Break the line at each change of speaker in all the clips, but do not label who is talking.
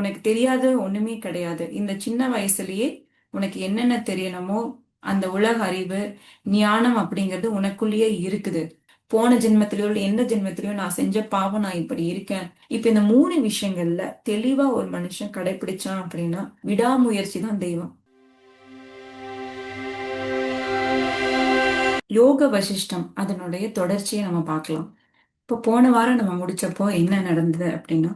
உனக்கு தெரியாத ஒண்ணுமே கிடையாது. இந்த சின்ன வயசுலயே உனக்கு என்னென்ன தெரியணுமோ அந்த உலக அறிவு ஞானம் அப்படிங்கிறது உனக்குள்ளேயே இருக்குது. போன ஜென்மத்திலயோ இல்லை எந்த ஜென்மத்திலயோ நான் செஞ்ச பாவம் நான் இப்படி இருக்கேன். இப்ப இந்த மூணு விஷயங்கள்ல தெளிவா ஒரு மனுஷன் கடைபிடிச்சான் அப்படின்னா விடாமுயற்சி தான் தெய்வம். யோக வசிஷ்டம் அதனுடைய தொடர்ச்சியை நம்ம பார்க்கலாம். இப்போ போன வாரம் நம்ம முடிச்சப்போ என்ன நடந்தது அப்படின்னா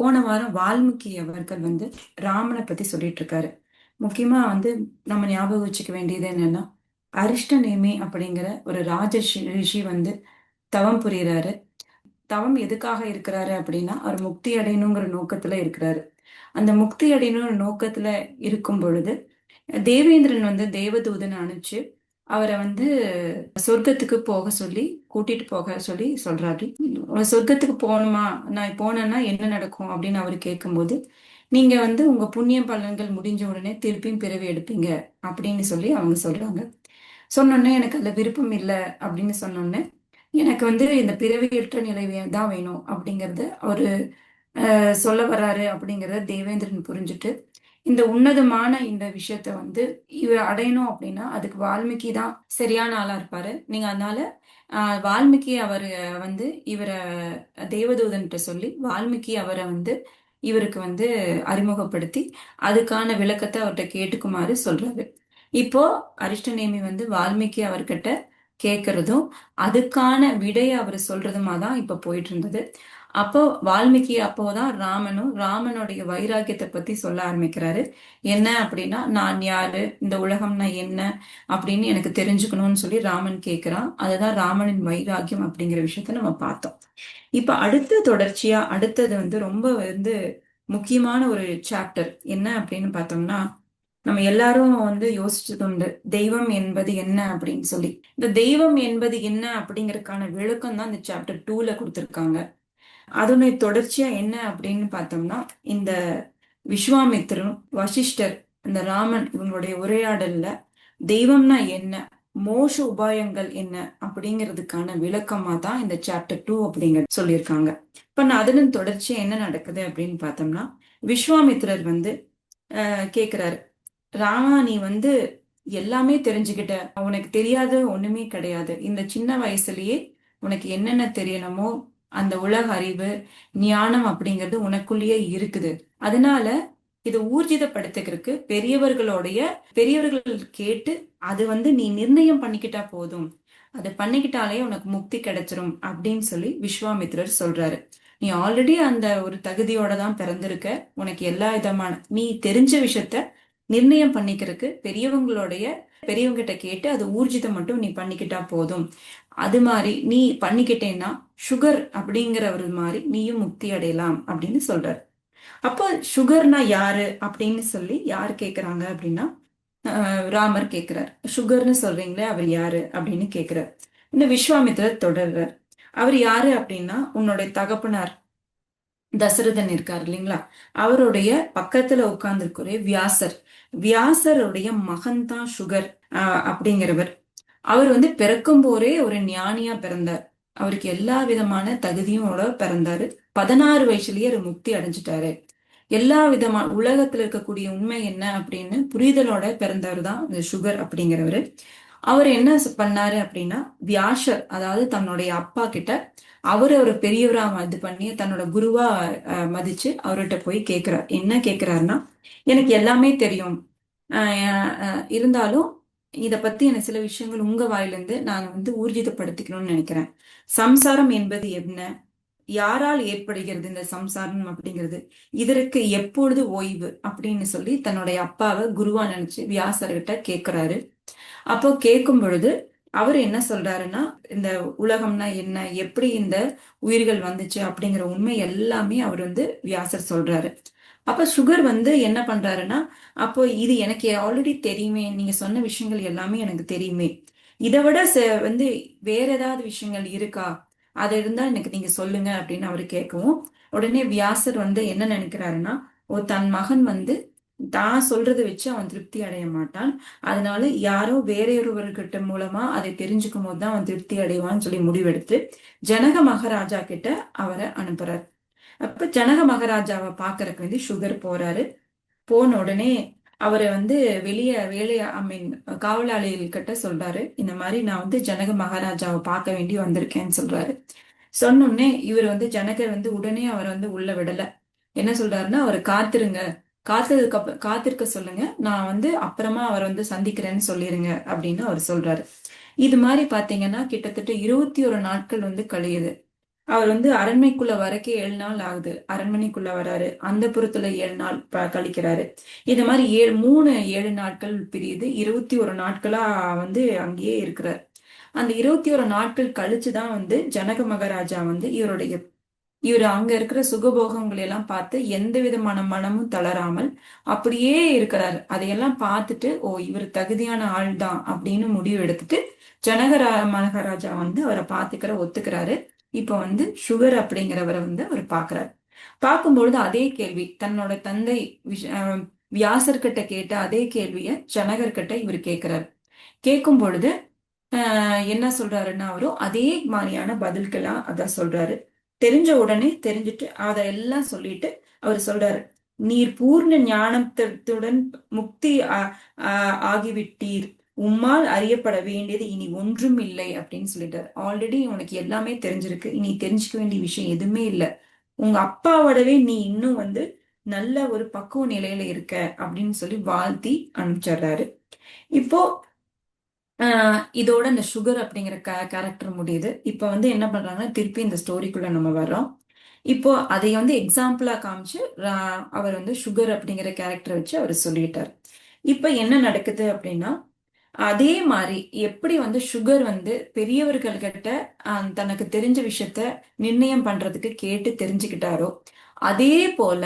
போன வாரம் வால்மீகி அவர்கள் வந்து ராமனை பத்தி சொல்லிட்டு இருக்காரு முக்கியமா வந்து நம்ம ஞாபகம் வச்சுக்க வேண்டியது என்னன்னா அரிஷ்ட நேமி அப்படிங்கிற ஒரு ராஜ ரிஷி வந்து தவம் புரியிறாரு. தவம் எதுக்காக இருக்கிறாரு அப்படின்னா அவர் முக்தி அடையணுங்கிற நோக்கத்துல இருக்கிறாரு. அந்த முக்தி அடையணுங்கிற நோக்கத்துல இருக்கும் பொழுது தேவேந்திரன் வந்து தேவதூதன் அனுப்பிச்சு அவரை வந்து சொர்க்கத்துக்கு போக சொல்லி கூட்டிட்டு போக சொல்லி சொல்றாரு. சொர்க்கத்துக்கு போகணுமா? நான் போனேன்னா என்ன நடக்கும்? அப்படின்னு அவர் கேட்கும்போது நீங்க வந்து உங்க புண்ணிய பலன்கள் முடிஞ்ச உடனே திருப்பியும் பிறவி எடுப்பீங்க அப்படின்னு சொல்லி அவங்க சொல்றாங்க. சொன்னோன்னே எனக்கு அதுல விருப்பம் இல்லை அப்படின்னு சொன்னோன்னே எனக்கு வந்து இந்த பிறவியற்ற நிலை தான் வேணும் அப்படிங்கறத அவரு சொல்ல வர்றாரு அப்படிங்கிறத தேவேந்திரன் புரிஞ்சுட்டு இந்த உன்னதமான இந்த விஷயத்த வந்து இவர் அடையணும் அப்படின்னா அதுக்கு வால்மீகி தான் சரியான ஆளா இருப்பாரு. நீங்க அதனால வால்மீகி அவர் வந்து இவரை தேவதூதன்கிட்ட சொல்லி வால்மீகி அவரை வந்து இவருக்கு வந்து அறிமுகப்படுத்தி அதுக்கான விளக்கத்தை அவர்கிட்ட கேட்டுக்குமாறு சொல்றாரு. இப்போ அரிஷ்டநேமி வந்து வால்மீகி அவர்கிட்ட கேட்கறதும் அதுக்கான விடையை அவர் சொல்றதுமா தான் இப்ப போயிட்டு இருந்தது அப்போ வால்மீகி அப்போதான் ராமனும் ராமனுடைய வைராக்கியத்தை பத்தி சொல்ல ஆரம்பிக்கிறாரு. என்ன அப்படின்னா நான் யாரு இந்த உலகம்னா என்ன அப்படின்னு எனக்கு தெரிஞ்சுக்கணும்னு சொல்லி ராமன் கேட்கிறான் அதுதான் ராமனின் வைராக்கியம் அப்படிங்கிற விஷயத்த நம்ம பார்த்தோம். இப்ப அடுத்த தொடர்ச்சியா அடுத்தது வந்து ரொம்ப வந்து முக்கியமான ஒரு சாப்டர் என்ன அப்படின்னு பார்த்தோம்னா நம்ம எல்லாரும் வந்து யோசிச்சது உண்டு. தெய்வம் என்பது என்ன அப்படின்னு சொல்லி. இந்த தெய்வம் என்பது என்ன அப்படிங்கறதுக்கான விளக்கம் தான் இந்த சாப்டர் டூல கொடுத்துருக்காங்க. அதனுடைய தொடர்ச்சியா என்ன அப்படின்னு பார்த்தோம்னா இந்த விஸ்வாமித்திரன் வசிஷ்டர் இந்த ராமன் இவங்களுடைய உரையாடல்ல தெய்வம்னா என்ன மோச உபாயங்கள் என்ன அப்படிங்கிறதுக்கான விளக்கமா தான் இந்த சாப்டர் டூ அப்படிங்கிற சொல்லியிருக்காங்க. இப்ப நான் அதன் தொடர்ச்சியா என்ன நடக்குது அப்படின்னு பார்த்தோம்னா விஸ்வாமித்திரர் வந்து கேக்குறாரு. ராமா நீ வந்து எல்லாமே தெரிஞ்சுக்கிட்ட. உனக்கு தெரியாத ஒண்ணுமே கிடையாது. இந்த சின்ன வயசுலயே உனக்கு என்னென்ன தெரியணுமோ அந்த உலக அறிவு ஞானம் அப்படிங்கிறது உனக்குள்ளேயே இருக்குது. அதனால இதை ஊர்ஜிதப்படுத்துக்கிறதுக்கு பெரியவர்களுடைய பெரியவர்கள் கேட்டு அது வந்து நீ நிர்ணயம் பண்ணிக்கிட்டா போதும். அதை பண்ணிக்கிட்டாலே உனக்கு முக்தி கிடைச்சிரும் அப்படின்னு சொல்லி விஸ்வாமித்ரர் சொல்றாரு. நீ ஆல்ரெடி அந்த ஒரு தகுதியோட தான் பிறந்திருக்க. உனக்கு எல்லா விதமான நீ தெரிஞ்ச விஷயத்த நிர்ணயம் பண்ணிக்கிறதுக்கு பெரியவங்களுடைய பெரியவங்கிட்ட கேட்டு அது ஊர்ஜிதம் மட்டும் நீ பண்ணிக்கிட்டா போதும். அது மாதிரி நீ பண்ணிக்கிட்டேன்னா சுகர் அப்படிங்கிறவர் மாதிரி நீயும் முக்தி அடையலாம் அப்படின்னு சொல்றாரு. அப்போ சுகர்னா யாரு அப்படின்னு சொல்லி யார் கேக்குறாங்க அப்படின்னா ராமர் கேட்கிறார் சுகர்னு சொல்றீங்களே அவர் யாரு அப்படின்னு கேட்கிறார் இந்த விஸ்வாமித்திரர் தொடர்றார். அவர் யாரு அப்படின்னா உன்னுடைய தகப்பனார் தசரதன் இருக்கார் இல்லைங்களா? அவருடைய பக்கத்துல உட்கார்ந்துருக்கிற வியாசர். வியாசருடைய மகன் சுகர் அப்படிங்கிறவர். அவர் வந்து பிறக்கும் போரே ஒரு ஞானியா பிறந்தார். அவருக்கு எல்லா விதமான தகுதியும் பிறந்தாரு. பதினாறு வயசுலயே ஒரு முக்தி அடைஞ்சிட்டாரு. எல்லா விதமான உலகத்துல இருக்கக்கூடிய உண்மை என்ன அப்படின்னு புரிதலோட பிறந்தவர் தான் இந்த சுகர் அப்படிங்கிறவரு. அவர் என்ன பண்ணாரு அப்படின்னா வியாசர் அதாவது தன்னுடைய அப்பா கிட்ட அவர் ஒரு பெரியவரா இது பண்ணி தன்னோட குருவா மதிச்சு அவர்கிட்ட போய் கேட்கிறார் என்ன கேட்கிறாருன்னா எனக்கு எல்லாமே தெரியும். இருந்தாலும் இதை பத்தி எனக்கு சில விஷயங்கள் உங்க வாயிலிருந்து நான் வந்து ஊர்ஜிதப்படுத்திக்கணும்னு நினைக்கிறேன். சம்சாரம் என்பது என்ன? யாரால் ஏற்படுகிறது இந்த சம்சாரம் அப்படிங்கிறது? இதற்கு எப்பொழுது ஓய்வு? அப்படின்னு சொல்லி தன்னுடைய அப்பாவை குருவா நினைச்சு வியாசர்கிட்ட கேட்கிறாரு அப்போ கேட்கும் பொழுது அவர் என்ன சொல்றாருன்னா இந்த உலகம்னா என்ன எப்படி இந்த உயிர்கள் வந்துச்சு அப்படிங்கிற உண்மை எல்லாமே அவர் வந்து வியாசர் சொல்றாரு. அப்ப சுகர் வந்து என்ன பண்றாருன்னா அப்போ இது எனக்கு ஆல்ரெடி தெரியுமே நீங்க சொன்ன விஷயங்கள் எல்லாமே எனக்கு தெரியுமே. இதை விட வந்து வேற ஏதாவது விஷயங்கள் இருக்கா? அது இருந்தா எனக்கு நீங்க சொல்லுங்க அப்படின்னு அவர் கேட்கவும் உடனே வியாசர் வந்து என்ன நினைக்கிறாருன்னா ஓ தன் மகன் வந்து தான் சொல்றதை வச்சு அவன் திருப்தி அடைய மாட்டான். அதனால யாரோ வேறொருவர்கிட்ட மூலமா அதை தெரிஞ்சுக்கும் போதுதான் அவன் திருப்தி அடைவான்னு சொல்லி முடிவெடுத்து ஜனக மகாராஜா கிட்ட அவரை அனுப்புறார். அப்ப ஜனக மகாராஜாவை பாக்குறதுக்கு வந்து சுகர் போறாரு. போன உடனே அவரை வந்து வெளியே வேலைய ஐ மீன் காவலாளிகள் கிட்ட சொல்றாரு. இந்த மாதிரி நான் வந்து ஜனக மகாராஜாவை பார்க்க வேண்டி வந்திருக்கேன்னு சொல்றாரு. சொன்னோடனே இவர் வந்து ஜனகர் வந்து உடனே அவரை வந்து உள்ள விடல. என்ன சொல்றாருன்னா அவர் காத்திருங்க. காத்ததுக்கு காத்திருக்க சொல்லுங்க. நான் வந்து அப்புறமா அவர் வந்து சந்திக்கிறேன்னு சொல்லிருங்க அப்படின்னு அவர் சொல்றாரு. இது மாதிரி பாத்தீங்கன்னா கிட்டத்தட்ட இருபத்தி ஒரு நாட்கள் வந்து கழியுது. அவர் வந்து அரண்மைக்குள்ள வரக்கே ஏழு நாள் ஆகுது. அரண்மனைக்குள்ள வராரு. அந்த புறத்துல ஏழு நாள் கழிக்கிறாரு. இது மாதிரி ஏழு மூணு ஏழு நாட்கள் பிரியுது. இருபத்தி ஒரு நாட்களா வந்து அங்கேயே இருக்கிறார். அந்த இருபத்தி ஒரு நாட்கள் கழிச்சுதான் வந்து ஜனக மகாராஜா வந்து இவருடைய இவர் அங்க இருக்கிற சுகபோகங்களை எல்லாம் பார்த்து எந்த விதமான மனமும் தளராமல் அப்படியே இருக்கிறாரு. அதையெல்லாம் பார்த்துட்டு ஓ இவர் தகுதியான ஆள் தான் அப்படின்னு முடிவு எடுத்துட்டு ஜனகரா மகராஜா வந்து அவரை பார்த்துக்கிற ஒத்துக்கிறாரு. இப்ப வந்து சுகர் அப்படிங்கிறவரை வந்து அவர் பாக்குறாரு பார்க்கும்பொழுது அதே கேள்வி தன்னோட தந்தை வியாசர்கிட்ட கேட்ட அதே கேள்விய ஜனகர்கிட்ட இவர் கேட்கிறார். கேட்கும் பொழுது என்ன சொல்றாருன்னா அவரும் அதே மாதிரியான பதில்களா? அதான் சொல்றாரு. தெரிஞ்ச உடனே தெரிஞ்சுட்டு அதையெல்லாம் சொல்லிட்டு அவர் சொல்றாரு நீர் பூர்ண ஞானத்துடன் முக்தி ஆகிவிட்டீர். உம்மால் அறியப்பட வேண்டியது இனி ஒன்றும் இல்லை அப்படின்னு சொல்லிட்டாரு. ஆல்ரெடி உனக்கு எல்லாமே தெரிஞ்சிருக்கு. இனி தெரிஞ்சுக்க வேண்டிய விஷயம் எதுவுமே இல்லை. உங்க அப்பாவோடவே நீ இன்னும் வந்து நல்ல ஒரு பக்குவ நிலையில இருக்க அப்படின்னு சொல்லி வாழ்த்தி அனுப்பிச்சிடுறாரு. இப்போ இதோட இந்த சுகர் அப்படிங்கிற கேரக்டர் முடியுது. இப்போ வந்து என்ன பண்ணுறாங்கன்னா திருப்பி இந்த ஸ்டோரிக்குள்ள நம்ம வர்றோம். இப்போ அதை வந்து எக்ஸாம்பிளா காமிச்சு அவர் வந்து சுகர் அப்படிங்கிற கேரக்டர் வச்சு அவர் சொல்லிட்டார். இப்போ என்ன நடக்குது அப்படின்னா அதே மாதிரி எப்படி வந்து சுகர் வந்து பெரியவர்கள்கிட்ட தனக்கு தெரிஞ்ச விஷயத்த நிர்ணயம் பண்றதுக்கு கேட்டு தெரிஞ்சுக்கிட்டாரோ அதே போல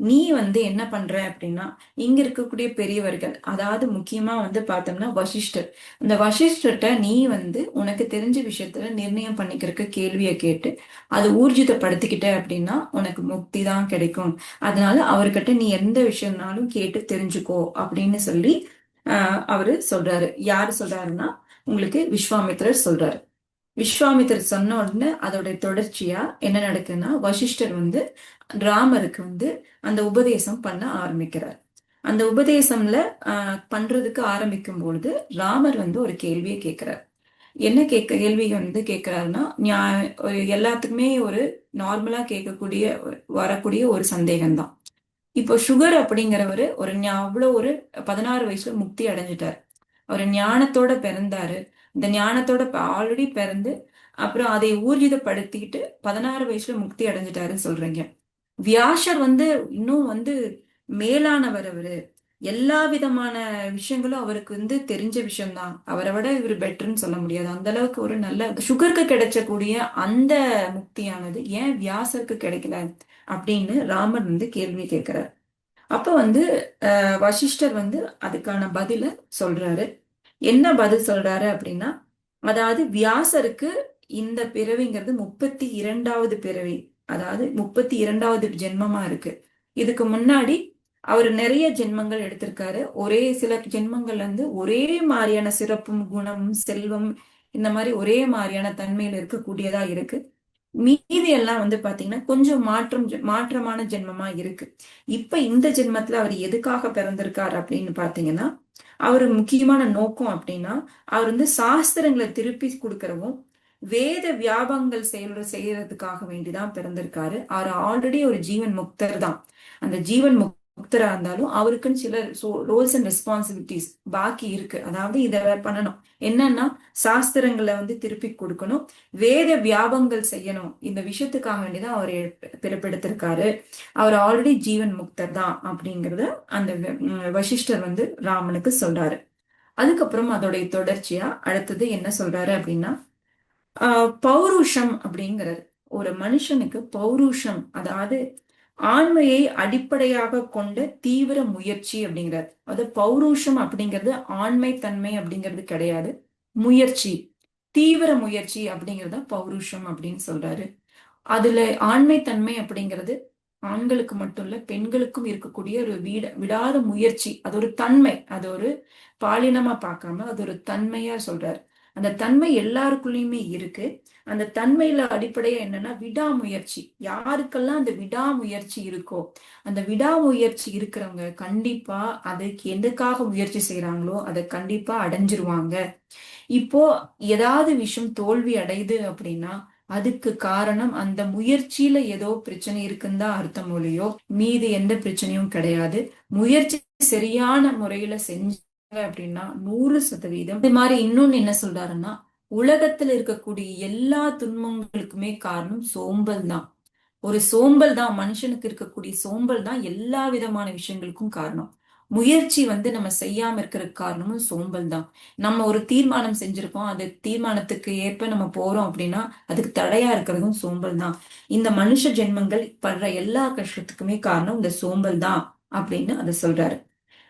நீ வந்து என்ன பண்ற அப்படின்னா இங்க இருக்கக்கூடிய பெரியவர்கள் அதாவது முக்கியமா வந்து பார்த்தோம்னா வசிஷ்டர். இந்த வசிஷ்டர்கிட்ட நீ வந்து உனக்கு தெரிஞ்ச விஷயத்துல நிர்ணயம் பண்ணிக்கிறக்க கேள்வியை கேட்டு அதை ஊர்ஜிதப்படுத்திக்கிட்ட அப்படின்னா உனக்கு முக்தி தான் கிடைக்கும். அதனால அவர்கிட்ட நீ எந்த விஷயம்னாலும் கேட்டு தெரிஞ்சுக்கோ அப்படின்னு சொல்லி ஆஹ் அவரு சொல்றாரு. யாரு சொல்றாருன்னா உங்களுக்கு விஸ்வாமித்ரர் சொல்றாரு. விஸ்வாமித்தர் சொன்ன உடனே அதோட தொடர்ச்சியா என்ன நடக்குதுன்னா வசிஷ்டர் வந்து ராமருக்கு வந்து அந்த உபதேசம் பண்ண ஆரம்பிக்கிறார். அந்த உபதேசம்ல பண்றதுக்கு ஆரம்பிக்கும் பொழுது ராமர் வந்து ஒரு கேள்வியை கேட்கிறார் என்ன கேட்க கேள்வி வந்து கேட்கிறாருன்னா எல்லாத்துக்குமே ஒரு நார்மலா கேட்கக்கூடிய வரக்கூடிய ஒரு சந்தேகம் தான் இப்போ சுகர் அப்படிங்கிறவரு ஒரு அவ்வளோ ஒரு பதினாறு வயசுல முக்தி அடைஞ்சிட்டார். அவர் ஞானத்தோட பிறந்தாரு. இந்த ஞானத்தோட ஆல்ரெடி பிறந்து அப்புறம் அதை ஊர்ஜிதப்படுத்திக்கிட்டு பதினாறு வயசுல முக்தி அடைஞ்சிட்டாருன்னு சொல்றீங்க. வியாசர் வந்து இன்னும் வந்து மேலானவர் அவரு. எல்லா விதமான விஷயங்களும் அவருக்கு வந்து தெரிஞ்ச விஷயம்தான். அவரை விட இவர் பெட்டர்ன்னு சொல்ல முடியாது. அந்த அளவுக்கு ஒரு நல்ல சுகருக்கு கிடைச்சக்கூடிய அந்த முக்தியானது ஏன் வியாசருக்கு கிடைக்கல அப்படின்னு ராமர் வந்து கேள்வி கேட்கிறார். அப்ப வந்து வசிஷ்டர் வந்து அதுக்கான பதில சொல்றாரு. என்ன பதில் சொல்றாரு அப்படின்னா அதாவது வியாசருக்கு இந்த பிறவிங்கிறது முப்பத்தி இரண்டாவது பிறவி. அதாவது முப்பத்தி இரண்டாவது ஜென்மமா இருக்கு. இதுக்கு முன்னாடி அவர் நிறைய ஜென்மங்கள் எடுத்திருக்காரு. ஒரே சில ஜென்மங்கள் வந்து ஒரே மாதிரியான சிறப்பும் குணம் செல்வம் இந்த மாதிரி ஒரே மாதிரியான தன்மையில இருக்கக்கூடியதா இருக்கு. மீதி எல்லாம் வந்து பாத்தீங்கன்னா கொஞ்சம் மாற்றம் மாற்றமான ஜென்மமா இருக்கு. இப்ப இந்த ஜென்மத்துல அவர் எதுக்காக பிறந்திருக்கார் அப்படின்னு பாத்தீங்கன்னா அவர் முக்கியமான நோக்கம் அப்படின்னா அவர் வந்து சாஸ்திரங்களை திருப்பி கொடுக்கறவும் வேத வியாபங்கள் செயல் செய்யறதுக்காக வேண்டிதான் பிறந்திருக்காரு. அவர் ஆல்ரெடி ஒரு ஜீவன் முக்தர் தான் அந்த ஜீவன் முக் முக்தரா இருந்தாலும் அவருக்குன்னு சில ரோல்ஸ் அண்ட் ரெஸ்பான்சிபிலிட்டிஸ் பாக்கி இருக்கு. அதாவது இதை பண்ணணும். என்னன்னா சாஸ்திரங்களை வந்து திருப்பி கொடுக்கணும். வேத வியாபங்கள் செய்யணும். இந்த விஷயத்துக்காக வேண்டிதான் அவர் பிறப்பெடுத்திருக்காரு. அவர் ஆல்ரெடி ஜீவன் முக்தர் தான் அப்படிங்கறத அந்த வசிஷ்டர் வந்து ராமனுக்கு சொல்றாரு. அதுக்கப்புறம் அதோடைய தொடர்ச்சியா அடுத்தது என்ன சொல்றாரு அப்படின்னா பௌருஷம் அப்படிங்கிறது. ஒரு மனுஷனுக்கு பௌருஷம் அதாவது ஆண்மையை அடிப்படையாக கொண்ட தீவிர முயற்சி அப்படிங்கிறது அது பௌருஷம் அப்படிங்கிறது ஆண்மை தன்மை அப்படிங்கிறது கிடையாது. முயற்சி தீவிர முயற்சி அப்படிங்கிறத பௌருஷம் அப்படின்னு சொல்றாரு. அதுல ஆண்மை தன்மை அப்படிங்கிறது ஆண்களுக்கு மட்டும் இல்ல பெண்களுக்கும் இருக்கக்கூடிய ஒரு வீட விடாத முயற்சி. அது ஒரு தன்மை. அது ஒரு பாலினமா பார்க்காம அது ஒரு தன்மையா சொல்றாரு. அந்த தன்மை எல்லாருக்குள்ளயுமே இருக்கு. அந்த தன்மையில அடிப்படையா என்னன்னா விடாமுயற்சி. யாருக்கெல்லாம் அந்த விடாமுயற்சி இருக்கோ அந்த விடாமுயற்சி இருக்கிறவங்க கண்டிப்பா அதுக்கு எதுக்காக முயற்சி செய்யறாங்களோ அதை கண்டிப்பா அடைஞ்சிருவாங்க. இப்போ ஏதாவது விஷயம் தோல்வி அடையுது அப்படின்னா அதுக்கு காரணம் அந்த முயற்சியில ஏதோ பிரச்சனை இருக்குன்னு தான் அர்த்தம் மொழியோ மீது எந்த பிரச்சனையும் கிடையாது. முயற்சி சரியான முறையில செஞ்சாங்க அப்படின்னா நூறு சதவீதம். இது மாதிரி இன்னொன்னு என்ன சொல்றாருன்னா உலகத்துல இருக்கக்கூடிய எல்லா துன்பங்களுக்குமே காரணம் சோம்பல் தான். ஒரு சோம்பல் தான் மனுஷனுக்கு இருக்கக்கூடிய சோம்பல் தான் எல்லா விதமான விஷயங்களுக்கும் காரணம். முயற்சி வந்து நம்ம செய்யாம இருக்கிற காரணமும் சோம்பல் தான். நம்ம ஒரு தீர்மானம் செஞ்சிருக்கோம் அது தீர்மானத்துக்கு ஏற்ப நம்ம போறோம் அப்படின்னா அதுக்கு தடையா இருக்கிறதும் சோம்பல் தான். இந்த மனுஷ ஜென்மங்கள் படுற எல்லா கஷ்டத்துக்குமே காரணம் இந்த சோம்பல் தான் அப்படின்னு அதை சொல்றாரு.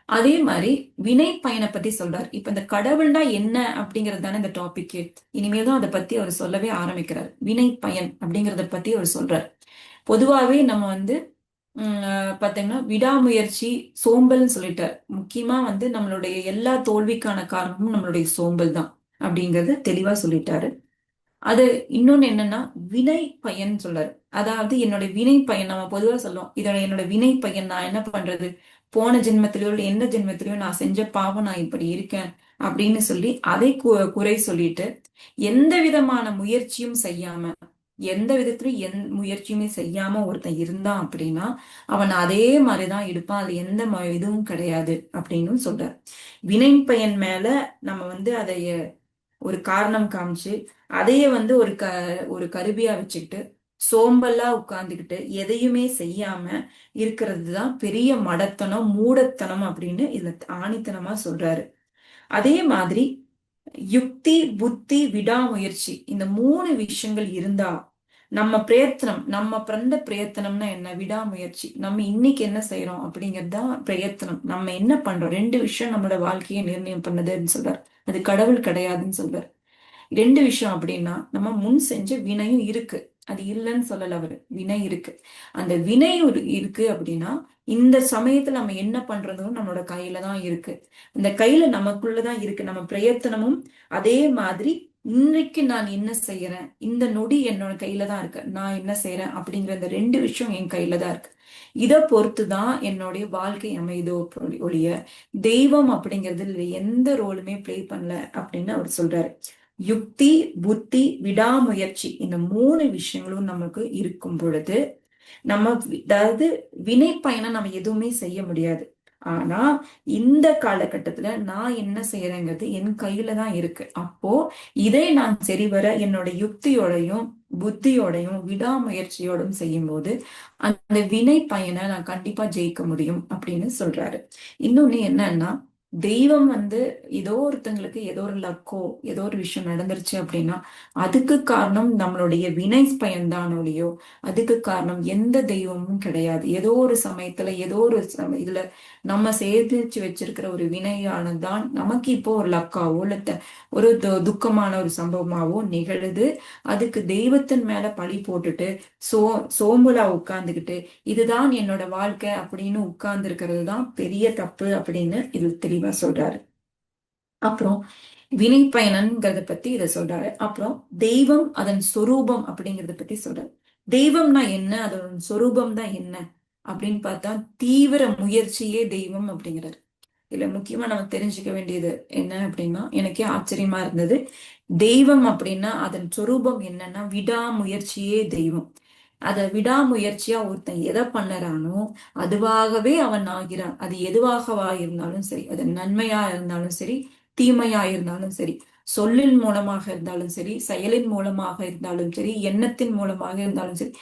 அதே மாதிரி வினை பயனை பத்தி சொல்றாரு. இப்ப இந்த கடவுள்னா என்ன அப்படிங்கிறது தானே இந்த டாபிக் இனிமேல் தான் அதை பத்தி அவர் சொல்லவே ஆரம்பிக்கிறார். வினை பயன் அப்படிங்கறத பத்தி அவர் சொல்றார். பொதுவாவே நம்ம வந்து பார்த்தீங்கன்னா விடாமுயற்சி சோம்பல்னு சொல்லிட்டார். முக்கியமா வந்து நம்மளுடைய எல்லா தோல்விக்கான காரணமும் நம்மளுடைய சோம்பல் தான் அப்படிங்கறது தெளிவா சொல்லிட்டாரு. அது இன்னொன்னு என்னன்னா வினை பயன் சொல்றாரு. அதாவது என்னோட வினை பயன் நம்ம பொதுவா சொல்லுவோம் இதோட என்னோட வினை பயன் நான் என்ன பண்றது? போன ஜென்மத்திலயோ இல்லை எந்த ஜென்மத்திலயோ நான் செஞ்ச பாவம் நான் இப்படி இருக்கேன் அப்படின்னு சொல்லி அதை குறை சொல்லிட்டு எந்த விதமான முயற்சியும் செய்யாம எந்த விதத்திலும் எந் முயற்சியுமே செய்யாம ஒருத்தன் இருந்தான் அப்படின்னா அவன் அதே மாதிரிதான் எடுப்பான் அது எந்த இதுவும் கிடையாது அப்படின்னு சொல்ற வினை பயன் மேல நம்ம வந்து அதைய ஒரு காரணம் காமிச்சு அதையே வந்து ஒரு க ஒரு கருவியா வச்சுக்கிட்டு சோம்பல்லா உட்கார்ந்துக்கிட்டு எதையுமே செய்யாம இருக்கிறது தான் பெரிய மடத்தனம் மூடத்தனம் அப்படின்னு இதுல ஆணித்தனமா சொல்றாரு. அதே மாதிரி யுக்தி புத்தி விடாமுயற்சி இந்த மூணு விஷயங்கள் இருந்தா நம்ம பிரயத்தனம் நம்ம பிறந்த பிரயத்தனம்னா என்ன? விடாமுயற்சி. நம்ம இன்னைக்கு என்ன செய்யறோம் அப்படிங்கறதுதான் பிரயத்தனம். நம்ம என்ன பண்றோம்? ரெண்டு விஷயம் நம்மளோட வாழ்க்கையை நிர்ணயம் பண்ணுதுன்னு சொல்றாரு. அது கடவுள் கிடையாதுன்னு சொல்றாரு. ரெண்டு விஷயம் அப்படின்னா நம்ம முன் செஞ்ச வினையும் இருக்கு. அது இல்லைன்னு சொல்லல அவரு. வினை இருக்கு. அந்த வினை இருக்கு அப்படின்னா இந்த சமயத்துல நம்ம என்ன பண்றதும் நம்மளோட கையில தான் இருக்கு. இந்த கையில நமக்குள்ளதான் இருக்கு. நம்ம பிரயத்தனமும் அதே மாதிரி இன்னைக்கு நான் என்ன செய்யறேன்? இந்த நொடி என்னோட கையில தான் இருக்கு. நான் என்ன செய்யறேன்? அப்படிங்கிற இந்த ரெண்டு விஷயம் என் கையில தான் இருக்கு. இதை பொறுத்து தான் என்னுடைய வாழ்க்கை அமைதோ ஒழிய தெய்வம் அப்படிங்கிறது எந்த ரோலுமே பிளே பண்ணல அப்படின்னு அவர் சொல்றாரு. யுக்தி புத்தி விடாமுயற்சி இந்த மூணு விஷயங்களும் நமக்கு இருக்கும் பொழுது நம்ம அதாவது வினை பயணம் நம்ம எதுவுமே செய்ய முடியாது. ஆனா இந்த காலகட்டத்துல நான் என்ன செய்யறேங்கிறது என் கையில தான் இருக்கு. அப்போ இதை நான் சரிவர என்னோட யுக்தியோடையும் புத்தியோடையும் விடாமுயற்சியோடும் செய்யும் போது அந்த வினை பயனை நான் கண்டிப்பா ஜெயிக்க முடியும் அப்படின்னு சொல்றாரு. இன்னொன்னு என்னன்னா தெய்வம் வந்து ஏதோ ஒருத்தங்களுக்கு ஏதோ ஒரு லக்கோ ஏதோ ஒரு விஷயம் நடந்துருச்சு அப்படின்னா அதுக்கு காரணம் நம்மளுடைய வினை பயன்தானோலையோ அதுக்கு காரணம் எந்த தெய்வமும் கிடையாது. ஏதோ ஒரு சமயத்துல ஏதோ ஒரு இதுல நம்ம சேர்த்து வச்சிருக்கிற ஒரு வினையானதுதான் நமக்கு இப்போ ஒரு லக்காவோ இல்ல ஒரு துக்கமான ஒரு சம்பவமாவோ நிகழுது. அதுக்கு தெய்வத்தின் மேல பழி போட்டுட்டு சோ சோம்புலா உட்கார்ந்துகிட்டு இதுதான் என்னோட வாழ்க்கை அப்படின்னு உட்கார்ந்து இருக்கிறது தான் பெரிய தப்பு அப்படின்னு இது தெளிவா சொல்றாரு. அப்புறம் வினை பயணங்கிறத பத்தி இதை சொல்றாரு. அப்புறம் தெய்வம் அதன் சொரூபம் அப்படிங்கறத பத்தி சொல்றாரு. தெய்வம்னா என்ன? அதோட சொரூபம் தான் என்ன? அப்படின்னு பார்த்தா தீவிர முயற்சியே தெய்வம் அப்படிங்கிறாரு. இதுல முக்கியமா நம்ம தெரிஞ்சுக்க வேண்டியது என்ன அப்படின்னா எனக்கே ஆச்சரியமா இருந்தது. தெய்வம் அப்படின்னா அதன் சொரூபம் என்னன்னா விடாமுயற்சியே தெய்வம். அதை விடாமுயற்சியா ஒருத்தன் எதை பண்ணறானோ அதுவாகவே அவன் ஆகிறான். அது எதுவாகவா இருந்தாலும் சரி அது நன்மையா இருந்தாலும் சரி தீமையா இருந்தாலும் சரி. சொல்லின் மூலமாக இருந்தாலும் சரி செயலின் மூலமாக இருந்தாலும் சரி எண்ணத்தின் மூலமாக இருந்தாலும் சரி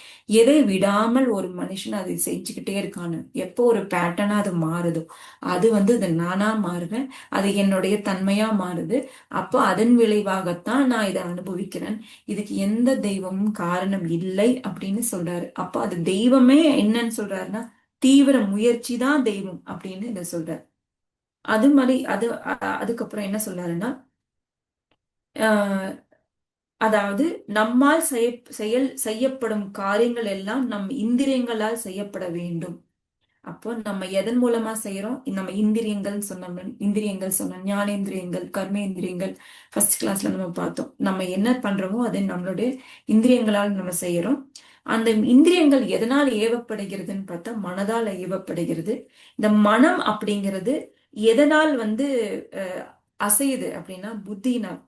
எதை விடாமல் ஒரு மனுஷன் அதை செஞ்சுக்கிட்டே இருக்கானு எப்போ ஒரு பேட்டர்னா அது மாறுதோ அது வந்து அது நானா மாறுவேன் அது என்னுடைய தன்மையா மாறுது அப்போ அதன் விளைவாகத்தான் நான் இதை அனுபவிக்கிறேன். இதுக்கு எந்த தெய்வமும் காரணம் இல்லை அப்படின்னு சொல்றாரு. அப்போ அது தெய்வமே என்னன்னு சொல்றாருன்னா தீவிர முயற்சி தான் தெய்வம் அப்படின்னு இதை சொல்றாரு. அது மாதிரி அது அதுக்கப்புறம் என்ன சொல்றாருன்னா அதாவது நம்மால் செய்ய செயல் செய்யப்படும் காரியங்கள் எல்லாம் நம் இந்திரியங்களால் செய்யப்பட வேண்டும். அப்போ நம்ம எதன் மூலமா செய்யறோம் நம்ம இந்திரியங்கள் சொன்ன இந்திரியங்கள் சொன்ன ஞானேந்திரியங்கள் கர்மேந்திரியங்கள் ஃபர்ஸ்ட் கிளாஸ்ல நம்ம பார்த்தோம். நம்ம என்ன பண்றோமோ அதை நம்மளுடைய இந்திரியங்களால் நம்ம செய்யறோம் அந்த இந்திரியங்கள் எதனால் ஏவப்படுகிறதுன்னு பார்த்தா மனதால் ஏவப்படுகிறது. இந்த மனம் அப்படிங்கிறது எதனால் வந்து அசையுது அப்படின்னா புத்தினால்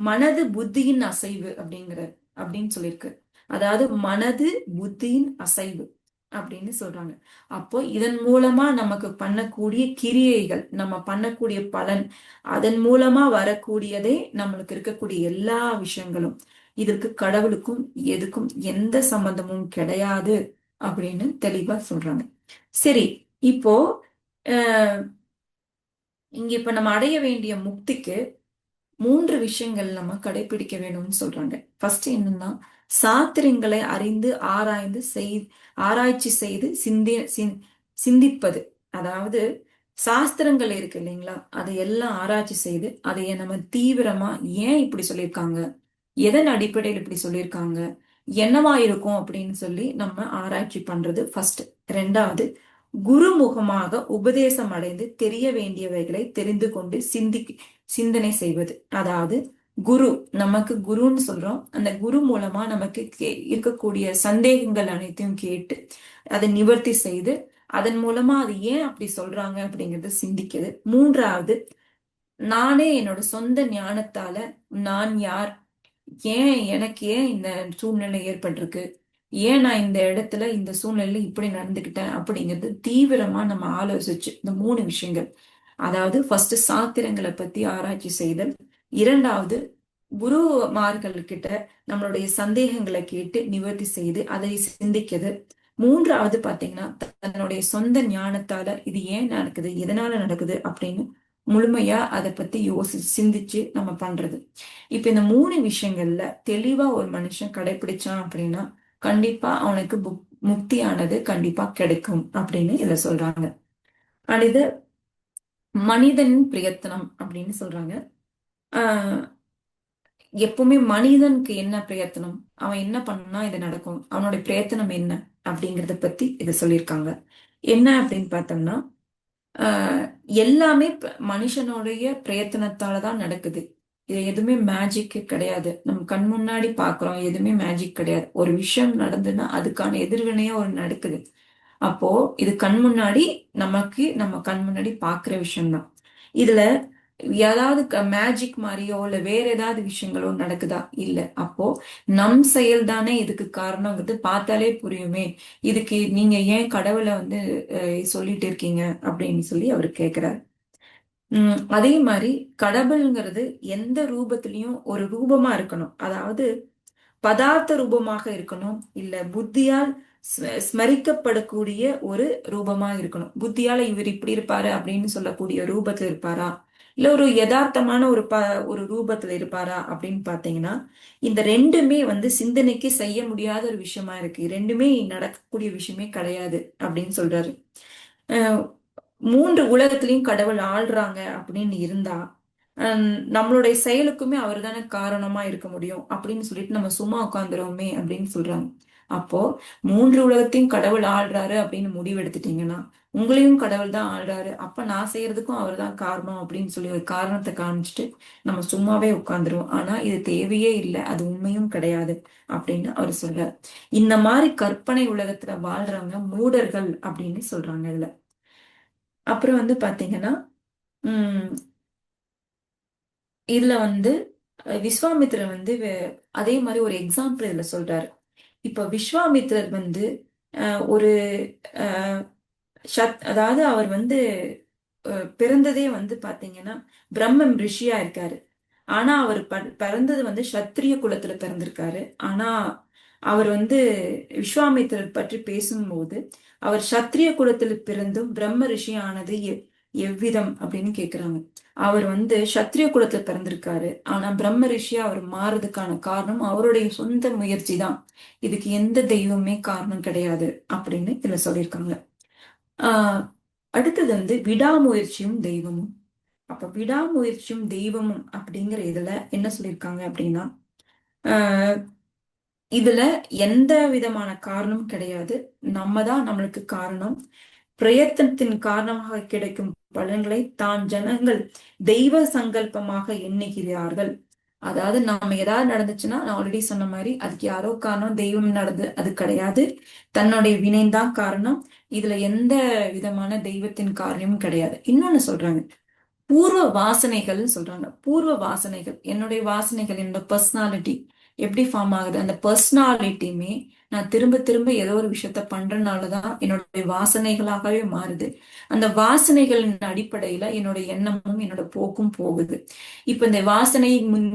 மனது புத்தியின் அசைவு அப்படிங்கிற அப்படின்னு சொல்லியிருக்கு. அதாவது மனது புத்தியின் அசைவு அப்படின்னு சொல்றாங்க. அப்போ இதன் மூலமா நமக்கு பண்ணக்கூடிய கிரியைகள் நம்ம பண்ணக்கூடிய பலன் அதன் மூலமா வரக்கூடியதே நம்மளுக்கு இருக்கக்கூடிய எல்லா விஷயங்களும் இதற்கு கடவுளுக்கும் எதுக்கும் எந்த சம்பந்தமும் கிடையாது அப்படின்னு தெளிவா சொல்றாங்க. சரி இப்போ இங்க இப்ப நம்ம அடைய வேண்டிய முக்திக்கு மூன்று விஷயங்கள் நம்ம கடைபிடிக்க வேணும்னு சொல்றாங்க. ஃபர்ஸ்ட் என்னன்னா சாத்திரங்களை அறிந்து ஆராய்ந்து செய் ஆராய்ச்சி செய்து சிந்தி சிந்திப்பது. அதாவது சாஸ்திரங்கள் இருக்கு இல்லைங்களா? அதை எல்லாம் ஆராய்ச்சி செய்து அதைய நம்ம தீவிரமா ஏன் இப்படி சொல்லியிருக்காங்க? எதன் அடிப்படையில் இப்படி சொல்லியிருக்காங்க? என்னவா இருக்கும் அப்படின்னு சொல்லி நம்ம ஆராய்ச்சி பண்றது ஃபர்ஸ்ட் ரெண்டாவது குருமுகமாக உபதேசம் அடைந்து தெரிய வேண்டியவைகளை தெரிந்து கொண்டு சிந்தி சிந்தனை செய்வது. அதாவது குரு நமக்கு குருன்னு சொல்றோம். அந்த குரு மூலமா நமக்கு இருக்கக்கூடிய சந்தேகங்கள் அனைத்தையும் கேட்டு அதை நிவர்த்தி செய்து அதன் மூலமா அது ஏன் அப்படி சொல்றாங்க அப்படிங்கறத சிந்திக்குது மூன்றாவது நானே என்னோட சொந்த ஞானத்தால நான் யார்? ஏன் எனக்கு ஏன் இந்த சூழ்நிலை ஏற்பட்டிருக்கு? ஏன் நான் இந்த இடத்துல இந்த சூழ்நிலையில இப்படி நடந்துக்கிட்டேன் அப்படிங்கிறது தீவிரமா நம்ம ஆலோசிச்சு. இந்த மூணு விஷயங்கள். அதாவது ஃபர்ஸ்ட் சாத்திரங்களை பத்தி ஆராய்ச்சி செய்தல் இரண்டாவது குருமார்கள் கிட்ட நம்மளுடைய சந்தேகங்களை கேட்டு நிவர்த்தி செய்து அதை சிந்திக்கிறது. மூன்றாவது பாத்தீங்கன்னா தன்னுடைய சொந்த ஞானத்தால இது ஏன் நடக்குது எதனால நடக்குது அப்படின்னு முழுமையா அதை பத்தி யோசி சிந்திச்சு நம்ம பண்றது. இப்ப இந்த மூணு விஷயங்கள்ல தெளிவா ஒரு மனுஷன் கடைபிடிச்சான் அப்படின்னா கண்டிப்பா அவனுக்கு முக்தியானது கண்டிப்பா கிடைக்கும் அப்படின்னு இதை சொல்றாங்க. அடுத்து மனிதனின் பிரயத்தனம் அப்படின்னு சொல்றாங்க. ஆஹ் எப்பவுமே மனிதனுக்கு என்ன பிரயத்தனம்? அவன் என்ன பண்ணா இது நடக்கும்? அவனுடைய பிரயத்தனம் என்ன? அப்படிங்கறத பத்தி இதை சொல்லியிருக்காங்க. என்ன அப்படின்னு பார்த்தோம்னா ஆஹ் எல்லாமே மனுஷனுடைய பிரயத்தனத்தால தான் நடக்குது. இது எதுவுமே மேஜிக் கிடையாது. நம்ம கண் முன்னாடி பாக்குறோம் எதுவுமே மேஜிக் கிடையாது. ஒரு விஷயம் நடந்துன்னா அதுக்கான எதிர்வினையா ஒரு நடக்குது. அப்போ இது கண் முன்னாடி நமக்கு நம்ம கண் முன்னாடி பாக்குற விஷயம்தான். இதுல ஏதாவது மேஜிக் மாதிரியோ இல்ல வேற ஏதாவது விஷயங்களோ நடக்குதா? இல்ல. அப்போ நம் செயல் தானே இதுக்கு காரணங்கிறது பார்த்தாலே புரியுமே. இதுக்கு நீங்க ஏன் கடவுளை வந்து சொல்லிட்டு இருக்கீங்க? அப்படின்னு சொல்லி அவர் கேக்குறாரு. உம் அதே மாதிரி கடவுள்ங்கிறது எந்த ரூபத்திலையும் ஒரு ரூபமா இருக்கணும். அதாவது பதார்த்த ரூபமாக இருக்கணும். இல்ல புத்தியால் ஸ்மரிக்கப்படக்கூடிய ஒரு ரூபமா இருக்கணும். புத்தியால இவர் இப்படி இருப்பாரு அப்படின்னு சொல்லக்கூடிய ரூபத்துல இருப்பாரா? இல்ல ஒரு யதார்த்தமான ஒரு ப ஒரு ரூபத்துல இருப்பாரா அப்படின்னு பாத்தீங்கன்னா இந்த ரெண்டுமே வந்து சிந்தனைக்கு செய்ய முடியாத ஒரு விஷயமா இருக்கு. ரெண்டுமே நடக்கக்கூடிய விஷயமே கிடையாது அப்படின்னு சொல்றாரு. மூன்று உலகத்திலையும் கடவுள் ஆள்றாங்க அப்படின்னு இருந்தா நம்மளுடைய செயலுக்குமே அவர் தானே காரணமா இருக்க முடியும் அப்படின்னு சொல்லிட்டு நம்ம சும்மா உட்காந்துருவோமே அப்படின்னு சொல்றாங்க. அப்போ மூன்று உலகத்தையும் கடவுள் ஆள்றாரு அப்படின்னு முடிவு எடுத்துட்டீங்கன்னா உங்களையும் கடவுள் தான் ஆள்றாரு. அப்ப நான் செய்யறதுக்கும் அவர் தான் காரணம் அப்படின்னு சொல்லி ஒரு காரணத்தை காமிச்சிட்டு நம்ம சும்மாவே உட்காந்துருவோம் ஆனா இது தேவையே இல்லை அது உண்மையும் கிடையாது அப்படின்னு அவர் சொல்றார். இந்த மாதிரி கற்பனை உலகத்துல வாழ்றவங்க மூடர்கள் அப்படின்னு சொல்றாங்க இதுல. அப்புறம் வந்து பாத்தீங்கன்னா உம் இதுல வந்து விஸ்வாமித்திரர் வந்து அதே மாதிரி ஒரு எக்ஸாம்பிள் இதுல சொல்றாரு. இப்ப விஸ்வாமித்திரர் வந்து ஒரு சத் அதாவது அவர் வந்து பிறந்ததே வந்து பாத்தீங்கன்னா பிரம்மம் ரிஷியா இருக்காரு. ஆனா அவர் பிறந்தது வந்து சத்திரிய குலத்துல பிறந்திருக்காரு. ஆனா அவர் வந்து விஸ்வாமித்திரர் பற்றி பேசும்போது அவர் சத்திரிய குலத்தில் பிறந்தும் பிரம்ம ரிஷி ஆனது எவ்விதம் அப்படின்னு கேக்குறாங்க. அவர் வந்து சத்திரிய குலத்துல பிறந்திருக்காரு. ஆனா பிரம்ம ரிஷியா அவர் மாறதுக்கான காரணம் அவருடைய சொந்த முயற்சி தான். இதுக்கு எந்த தெய்வமே காரணம் கிடையாது அப்படின்னு இதுல சொல்லியிருக்காங்க. ஆஹ் அடுத்தது வந்து விடாமுயற்சியும் தெய்வமும். அப்ப விடாமுயற்சியும் தெய்வமும் அப்படிங்கிற இதுல என்ன சொல்லியிருக்காங்க அப்படின்னா ஆஹ் இதுல எந்த விதமான காரணமும் கிடையாது. நம்ம தான் நம்மளுக்கு காரணம். பிரயத்தனத்தின் காரணமாக கிடைக்கும் பலன்களை தான் ஜனங்கள் தெய்வ சங்கல்பமாக எண்ணுகிறார்கள். அதாவது நாம ஏதாவது நடந்துச்சுன்னா நான் ஆல்ரெடி சொன்ன மாதிரி அதுக்கு யாரோ காரணம் தெய்வம் நடந்து அது கிடையாது. தன்னுடைய வினைந்தான் காரணம். இதுல எந்த விதமான தெய்வத்தின் காரணமும் கிடையாது. இன்னொன்னு சொல்றாங்க. பூர்வ வாசனைகள் சொல்றாங்க. பூர்வ வாசனைகள். என்னுடைய வாசனைகள் என்னோட பர்சனாலிட்டி எப்படி ஃபார்ம் ஆகுது? அந்த பர்சனாலிட்டியுமே நான் திரும்ப திரும்ப ஏதோ ஒரு விஷயத்த பண்றதுனாலதான் என்னுடைய வாசனைகளாகவே மாறுது. அந்த வாசனைகளின் அடிப்படையில என்னோட எண்ணமும் என்னோட போக்கும் போகுது. இப்ப இந்த வாசனை முன்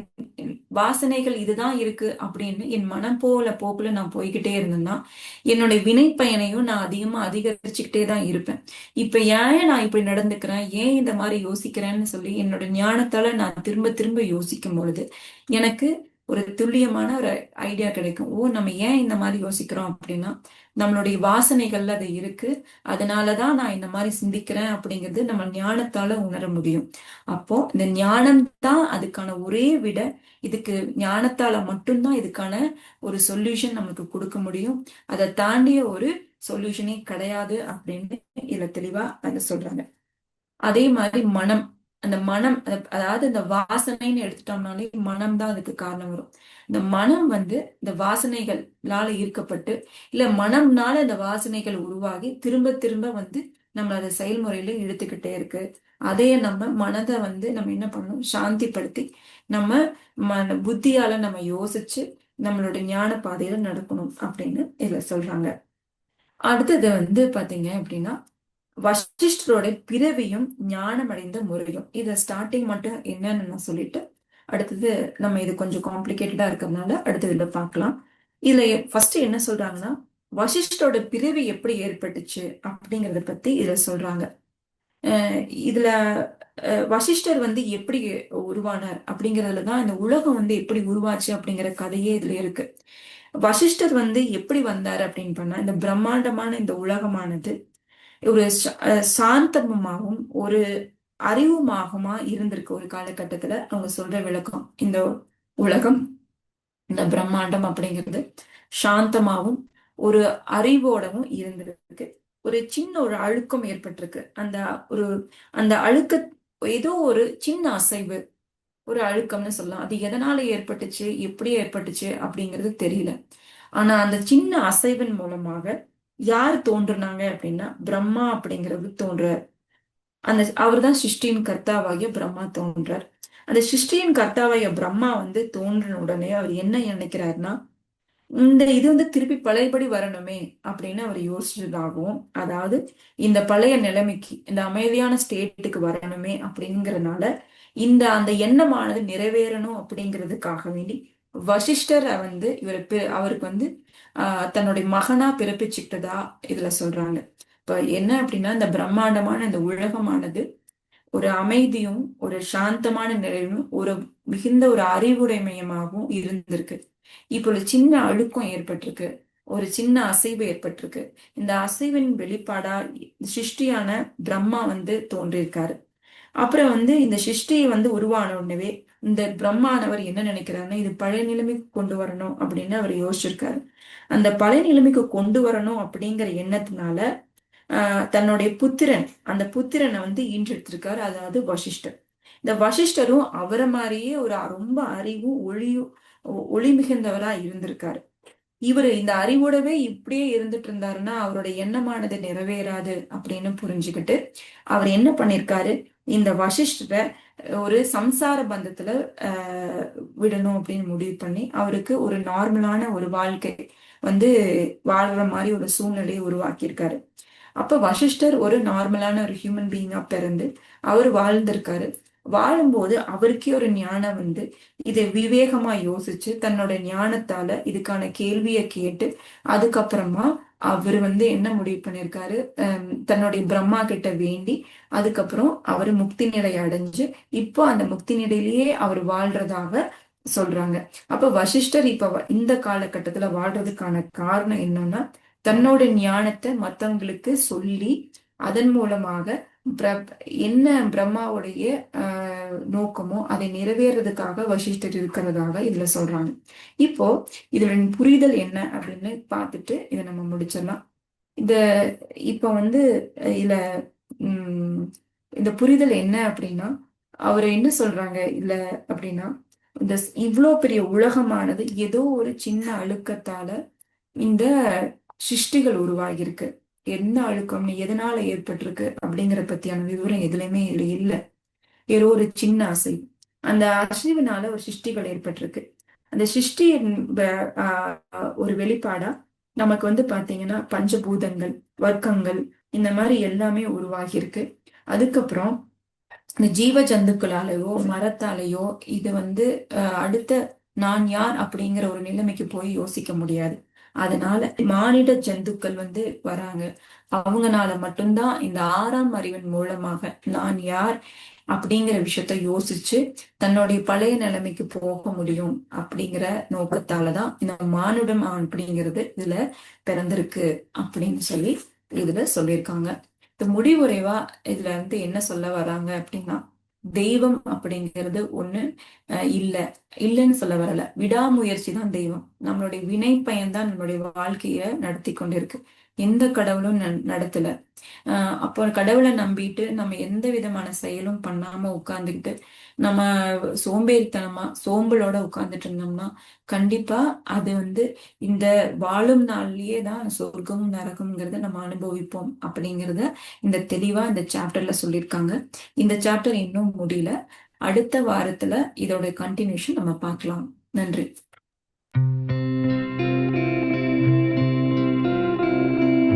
வாசனைகள் இதுதான் இருக்கு அப்படின்னு என் மனம் போல போக்குல நான் போய்கிட்டே இருந்தேன்னா என்னுடைய வினை பயனையும் நான் அதிகமா அதிகரிச்சுக்கிட்டே தான் இருப்பேன். இப்ப ஏன் நான் இப்படி நடந்துக்கிறேன்? ஏன் இந்த மாதிரி யோசிக்கிறேன்னு சொல்லி என்னோட ஞானத்தால நான் திரும்ப திரும்ப யோசிக்கும் பொழுது எனக்கு ஒரு துல்லியமான ஒரு ஐடியா கிடைக்கும். ஓ நம்ம ஏன் இந்த மாதிரி யோசிக்கிறோம் அப்படின்னா நம்மளுடைய வாசனைகள்ல அது இருக்கு. அதனாலதான் நான் இந்த மாதிரி சிந்திக்கிறேன் அப்படிங்கிறது நம்ம ஞானத்தால உணர முடியும். அப்போ இந்த ஞானம் தான் அதுக்கான ஒரே விட. இதுக்கு ஞானத்தால மட்டும்தான் இதுக்கான ஒரு சொல்யூஷன் நமக்கு கொடுக்க முடியும். அதை தாண்டிய ஒரு சொல்யூஷனே கிடையாது அப்படின்னு இதுல தெளிவா அதை சொல்றாங்க. அதே மாதிரி மனம். அந்த மனம் அதாவது இந்த வாசனைன்னு எடுத்துட்டோம்னாலே மனம் தான் அதுக்கு காரணம் வரும். இந்த மனம் வந்து இந்த வாசனைகளால ஈர்க்கப்பட்டு இல்ல மனம்னால இந்த வாசனைகள் உருவாகி திரும்ப திரும்ப வந்து நம்ம அதை செயல்முறையில இழுத்துக்கிட்டே இருக்கு. அதையே நம்ம மனதை வந்து நம்ம என்ன பண்ணணும்? சாந்திப்படுத்தி நம்ம மன புத்தியால நம்ம யோசிச்சு நம்மளோட ஞான பாதையில நடக்கணும் அப்படின்னு இதுல சொல்றாங்க. அடுத்தது வந்து பாத்தீங்க அப்படின்னா வசிஷ்டரோட பிறவியும் ஞானமடைந்த முறையும். இதை ஸ்டார்டிங் மட்டும் என்னன்னு நான் சொல்லிட்டு அடுத்தது நம்ம இது கொஞ்சம் காம்ப்ளிகேட்டடா இருக்கிறதுனால அடுத்தது இதை பார்க்கலாம். இதுல ஃபர்ஸ்ட் என்ன சொல்றாங்கன்னா வசிஷ்டரோட பிறவி எப்படி ஏற்பட்டுச்சு அப்படிங்கறத பத்தி இதுல சொல்றாங்க. இதுல வசிஷ்டர் வந்து எப்படி உருவானார் அப்படிங்கிறதுல தான் இந்த உலகம் வந்து எப்படி உருவாச்சு அப்படிங்கிற கதையே இதுல இருக்கு. வசிஷ்டர் வந்து எப்படி வந்தார் அப்படின்னு பண்ணா இந்த பிரம்மாண்டமான இந்த உலகமானது ஒரு சாந்தமுமாகவும் ஒரு அறிவுமாகமா இருந்திருக்கு ஒரு காலகட்டத்துல. அவங்க சொல்ற விளக்கம் இந்த உலகம் இந்த பிரம்மாண்டம் அப்படிங்கிறது சாந்தமாகவும் ஒரு அறிவோடவும் இருந்திருக்கு. ஒரு சின்ன ஒரு அழுக்கம் ஏற்பட்டிருக்கு. அந்த ஒரு அந்த அழுக்க ஏதோ ஒரு சின்ன அசைவு ஒரு அழுக்கம்னு சொல்லலாம். அது எதனால ஏற்பட்டுச்சு எப்படி ஏற்பட்டுச்சு அப்படிங்கிறது தெரியல. ஆனா அந்த சின்ன அசைவின் மூலமாக யார் தோன்றுனாங்க அப்படின்னா பிரம்மா அப்படிங்கிறது தோன்றார். அந்த அவர் தான் சிருஷ்டியின் கர்த்தாவாகிய பிரம்மா தோன்றார். அந்த சிருஷ்டியின் கர்த்தாவாகிய பிரம்மா வந்து தோன்றின உடனே அவர் என்ன நினைக்கிறாருன்னா இந்த இது வந்து திருப்பி பழையபடி வரணுமே அப்படின்னு அவர் யோசிச்சதாகவும் அதாவது இந்த பழைய நிலைமைக்கு இந்த அமைதியான ஸ்டேட்டுக்கு வரணுமே அப்படிங்கறதுனால இந்த அந்த எண்ணமானது நிறைவேறணும் அப்படிங்கிறதுக்காக வேண்டி வசிஷ்டரை வந்து இவர் அவருக்கு வந்து தன்னுடைய மகனா பிறப்பிச்சுக்கிட்டதா இதுல சொல்றாங்க. இப்ப என்ன அப்படின்னா இந்த பிரம்மாண்டமான இந்த உலகமானது ஒரு அமைதியும் ஒரு சாந்தமான நிலையும் ஒரு மிகுந்த ஒரு அறிவுடைமயமாகவும் இருந்திருக்கு. இப்போ ஒரு சின்ன அழுக்கம் ஏற்பட்டிருக்கு. ஒரு சின்ன அசைவு ஏற்பட்டிருக்கு. இந்த அசைவின் வெளிப்பாடா சிருஷ்டியான பிரம்மா வந்து தோன்றியிருக்காரு. அப்புறம் வந்து இந்த சிருஷ்டியை வந்து உருவான உடனே இந்த பிரம்மானவர் என்ன நினைக்கிறாருன்னா இது பழைய நிலைமைக்கு கொண்டு வரணும் அப்படின்னு அவர் யோசிச்சிருக்காரு. அந்த பழைய நிலைமைக்கு கொண்டு வரணும் அப்படிங்கிற எண்ணத்தினால தன்னுடைய புத்திரன் அந்த புத்திரனை வந்து ஈன்றெடுத்திருக்காரு. அதாவது வசிஷ்டர். இந்த வசிஷ்டரும் அவரை மாதிரியே ஒரு ரொம்ப அறிவும் ஒளியும் ஒளி மிகுந்தவரா இருந்திருக்காரு. இவர் இந்த அறிவோடவே இப்படியே இருந்துட்டு இருந்தாருன்னா அவரோட எண்ணமானது நிறைவேறாது அப்படின்னு புரிஞ்சுக்கிட்டு அவர் என்ன பண்ணிருக்காரு? இந்த வசிஷ்டரை ஒரு சம்சார பந்தத்துல ஆஹ் விடணும் அப்படின்னு முடிவு பண்ணி அவருக்கு ஒரு நார்மலான ஒரு வாழ்க்கை வந்து வாழ்ற மாதிரி ஒரு சூழ்நிலையை உருவாக்கியிருக்காரு. அப்ப வசிஷ்டர் ஒரு நார்மலான ஒரு ஹியூமன் பீயிங்கா பிறந்து அவர் வாழ்ந்திருக்காரு. வாழும்போது அவருக்கே ஒரு ஞானம் வந்து இதை விவேகமா யோசிச்சு தன்னோட ஞானத்தால இதுக்கான கேள்வியை கேட்டு அதுக்கப்புறமா அவர் வந்து என்ன முடிவு பண்ணியிருக்காரு தன்னுடைய பிரம்மா கிட்ட வேண்டி அதுக்கப்புறம் அவர் முக்தி நிலை அடைஞ்சு இப்போ அந்த முக்தி நிலையிலேயே அவர் வாழ்றதாக சொல்றாங்க. அப்ப வசிஷ்டர் இப்ப இந்த காலகட்டத்துல வாழ்றதுக்கான காரணம் என்னன்னா தன்னோட ஞானத்தை மத்தவங்களுக்கு சொல்லி அதன் மூலமாக என்ன பிரம்மாவுடைய நோக்கமோ அதை நிறைவேறதுக்காக வசிஷ்டர் இருக்கிறதாக இதுல சொல்றாங்க. இப்போ இதோட புரிதல் என்ன அப்படின்னு பார்த்துட்டு இதை நம்ம முடிச்சிடலாம். இந்த இப்ப வந்து இல்ல உம் இந்த புரிதல் என்ன அப்படின்னா அவர் என்ன சொல்றாங்க இல்ல அப்படின்னா இந்த இவ்வளோ பெரிய உலகமானது ஏதோ ஒரு சின்ன அழுக்கத்தால இந்த சிருஷ்டிகள் உருவாகியிருக்கு. என்ன அழுக்கம்னு எதனால ஏற்பட்டிருக்கு அப்படிங்கிற பத்தியான விவரம் எதுலையுமே இல்லை. ஏதோ ஒரு சின்ன ஆசை. அந்த அசைவுனால ஒரு சிருஷ்டிகள் ஏற்பட்டிருக்கு. அந்த சிருஷ்டியின் ஒரு வெளிப்பாடா நமக்கு வந்து பாத்தீங்கன்னா பஞ்சபூதங்கள் வர்க்கங்கள் இந்த மாதிரி எல்லாமே உருவாகி இருக்கு அதுக்கப்புறம் இந்த ஜீவ ஜந்துக்களாலேயோ மரத்தாலேயோ இது வந்து அடுத்த நான் யார் அப்படிங்கிற ஒரு நிலைமைக்கு போய் யோசிக்க முடியாது. அதனால மானிட ஜந்துக்கள் வந்து வராங்க. அவங்கனால மட்டும்தான் இந்த ஆறாம் அறிவின் மூலமாக நான் யார் அப்படிங்கிற விஷயத்த யோசிச்சு தன்னுடைய பழைய நிலைமைக்கு போக முடியும் அப்படிங்கிற நோக்கத்தாலதான் இந்த மானுடம் அப்படிங்கிறது இதுல பிறந்திருக்கு அப்படின்னு சொல்லி இதுல சொல்லியிருக்காங்க. இந்த முடிவுரைவா இதுல வந்து என்ன சொல்ல வராங்க அப்படின்னா தெய்வம் அப்படிங்கிறது ஒண்ணு இல்ல. இல்லைன்னு சொல்ல வரல. விடாமுயற்சி தான் தெய்வம். நம்மளுடைய வினை பயன்தான் நம்மளுடைய வாழ்க்கைய நடத்தி கொண்டிருக்கு. எந்த கடவுளும் நடத்தல. ஆஹ் அப்போ கடவுளை நம்பிட்டு நம்ம எந்த விதமான செயலும் பண்ணாம உட்கார்ந்துக்கிட்டு நம்ம சோம்பேறித்தனமா சோம்பலோட உட்கார்ந்துட்டு இருந்தோம்னா கண்டிப்பா அது வந்து இந்த வாழும் நாள்லயே தான் சொர்க்கம் நரகம்ங்கிறத நம்ம அனுபவிப்போம் அப்படிங்கிறத இந்த தெளிவா இந்த சாப்டர்ல சொல்லியிருக்காங்க. இந்த சாப்டர் இன்னும் முடியல. அடுத்த வாரத்துல இதோட கண்டினியூஷன் நம்ம பார்க்கலாம். நன்றி.